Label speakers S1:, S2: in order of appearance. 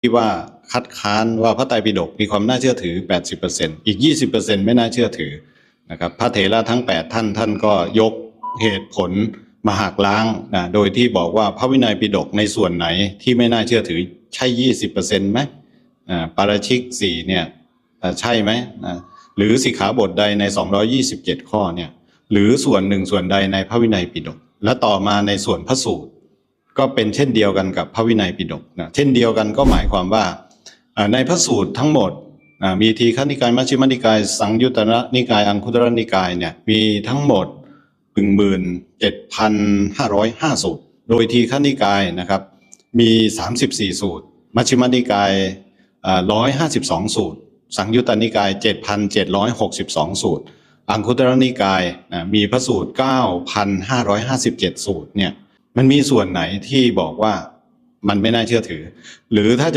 S1: ที่ว่าคัดค้านว่าพระไตรปิฎกมีความน่าเชื่อถือ 80%อีก 20%ไม่น่าเชื่อถือนะครับพระเถระทั้ง 8 ท่านท่านก็ยกเหตุผลมาหักล้างนะโดยที่บอกว่าพระวินัยปิฎกในส่วนไหนที่ไม่น่าเชื่อถือใช่ 20%ไหมอ่าปาราชิกสี่เนี่ยใช่ไหมนะหรือสิกขาบทใดใน 227 ข้อเนี่ยหรือส่วนหนึ่งส่วนใดในพระวินัยปิฎกและต่อมาในส่วนพระสูตร ก็เป็นเช่นเดียวกันกับพระวินัยปิฎกนะเช่นเดียวกันก็หมายความว่าในพระสูตรทั้งหมดมีทีฆนิกายมัชฌิมนิกาย สังยุตตรนิกาย อังคุตรนิกายเนี่ยมีทั้งหมดหนึ่งหมื่นเจ็ดพันห้าร้อยห้าสูตร โดยทีฆนิกายนะครับ มีสามสิบสี่สูตร มัชฌิมนิกายร้อยห้าสิบสองสูตร สังยุตตนิกายเจ็ดพันเจ็ดร้อยหกสิบสองสูตร อังคุตรนิกายนะมีพระสูตร9,557สูตรเนี่ย มันมีส่วนไหนที่บอกว่ามันไม่น่าเชื่อถือ หรือถ้าจะ